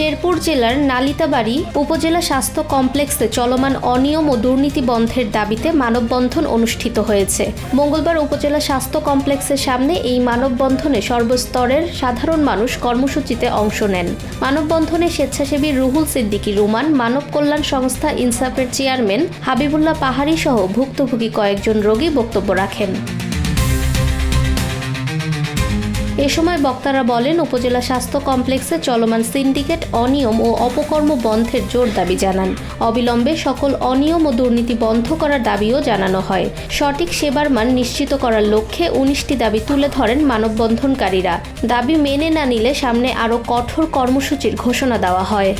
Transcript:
শেরপুর জেলার নালিতাবাড়ি উপজেলা স্বাস্থ্য কমপ্লেক্সে চলমান অনিয়ম ও দুর্নীতি বন্ধের দাবিতে মানববন্ধন অনুষ্ঠিত হয়েছে। মঙ্গলবার উপজেলা স্বাস্থ্য কমপ্লেক্সের সামনে এই মানববন্ধনে সর্বস্তরের সাধারণ মানুষ কর্মসূচিতে অংশ নেন। মানববন্ধনে স্বেচ্ছাসেবী রুহুল সিদ্দিকী রুমান, মানব কল্যাণ সংস্থা ইনসাফের চেয়ারম্যান হাবিবুল্লাহ পাহাড়ি সহ ভুক্তভোগী কয়েকজন রোগী বক্তব্য রাখেন। এ সময় বক্তারা বলেন, উপজেলা স্বাস্থ্য কমপ্লেক্সে চলমান সিন্ডিকেট অনিয়ম ও অপকর্ম বন্ধের জোর দাবি জানান। অবিলম্বে সকল অনিয়ম ও দুর্নীতি বন্ধ করার দাবিও জানানো হয়। সঠিক সেবার মান নিশ্চিত করার লক্ষ্যে উনিশটি দাবি তুলে ধরেন মানববন্ধনকারীরা। দাবি মেনে না নিলে সামনে আরও কঠোর কর্মসূচির ঘোষণা দেওয়া হয়।